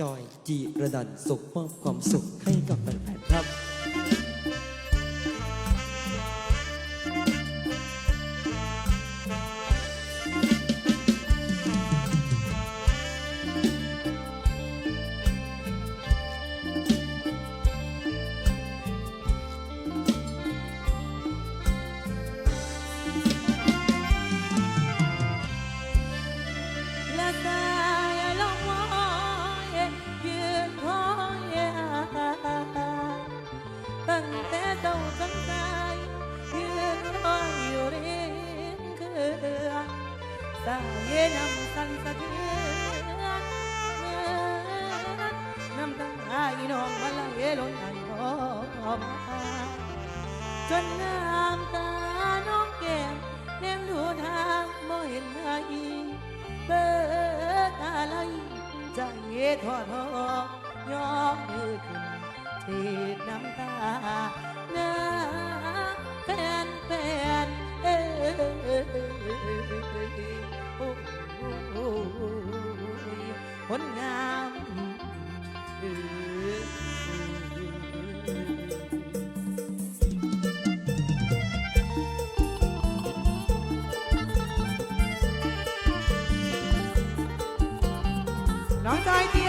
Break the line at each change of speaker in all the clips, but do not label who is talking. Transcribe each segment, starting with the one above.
จอยจีระดันส่งมอบความสุขให้กับแฟนๆครับา
ย็นน้ำสั่นสะเทือนน้ำตาอีน้องมาลังเอลงไหลบ่มาจนน้ำตาน้องแก้มเน้นดูทางบ่เห็นอะไรเบิดอะไรใจทอดทอยอ not ID.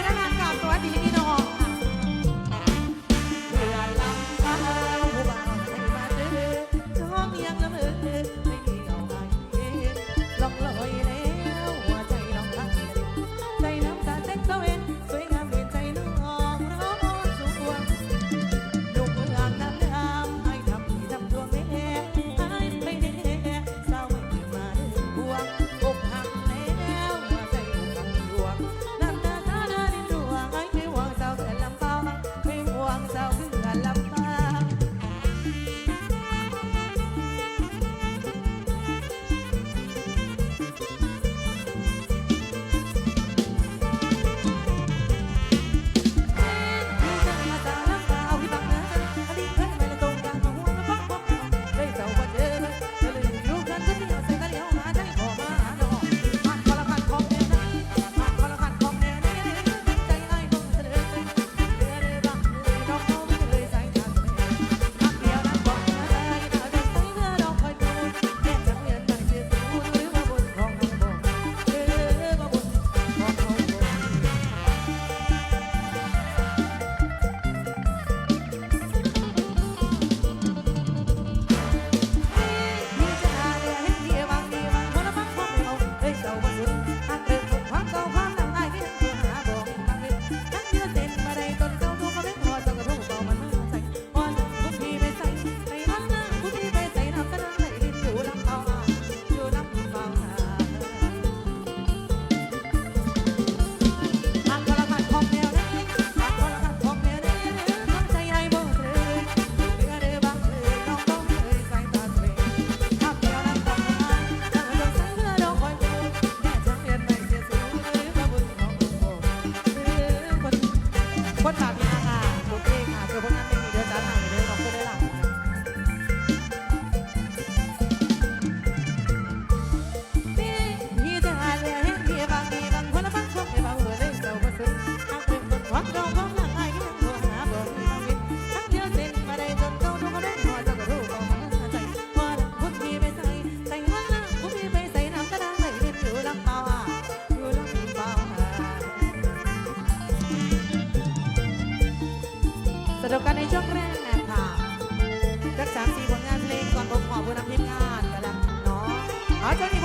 Anthony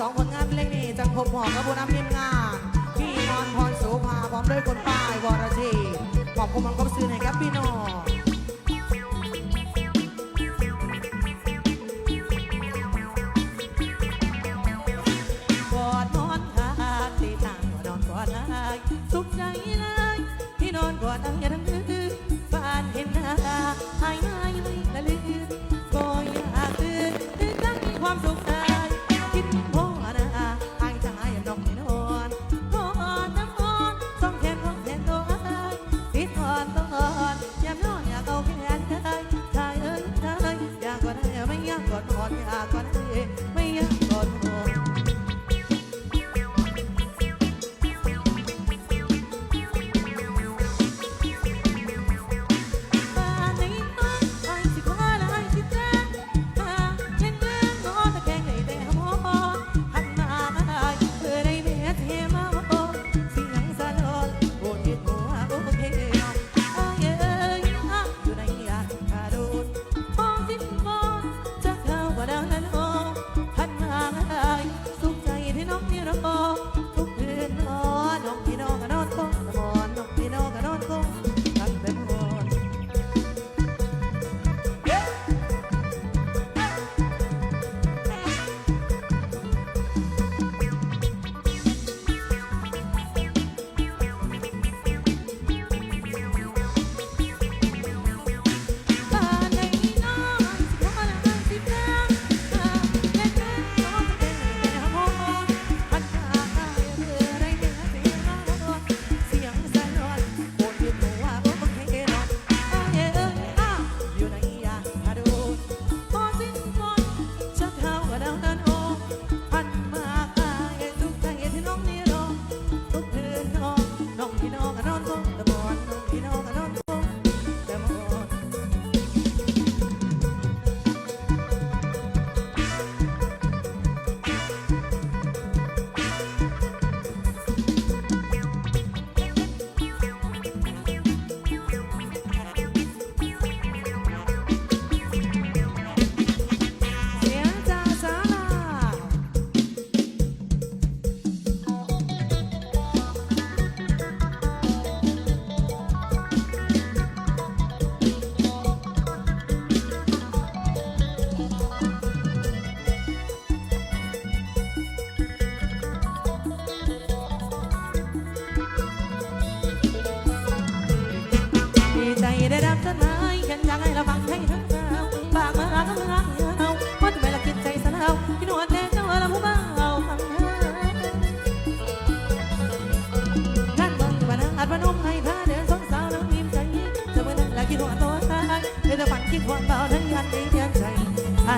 สองผลงานเพลงนี้จังพบหอกกับผู้นำทีมงานพี่นอนพรสุภาพร้อมด้วยคนป้ายวรเชีขอบคุณมังกรซื้อในครับพี่น้องกอดนอนหาที่ต่างนอนกอดหาสุขใจนะ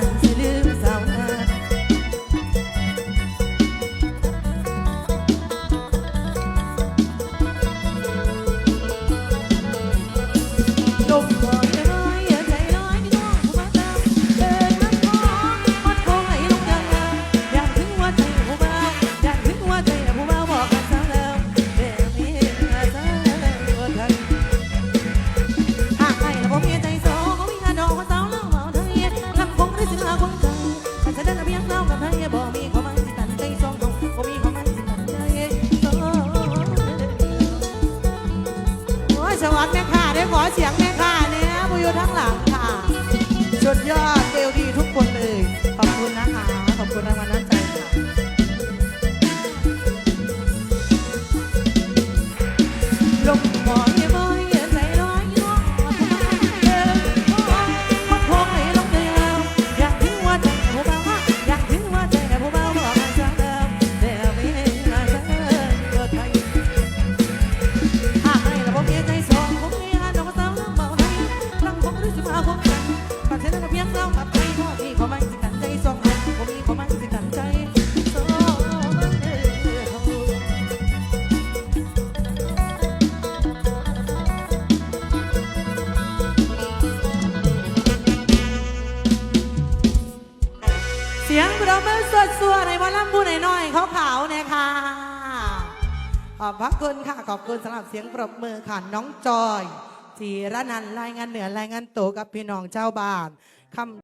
más. Yeah. สวยในวันล่ำพูหน่อยๆขาวๆเนี่ยค่ะขอบพระคุณค่ะ ขอบคุณสำหรับเสียงปรบมือค่ะ น้องจอยจีระนันรายงานเหนือรายงานโตกับพี่น้องเจ้าบ้านคำ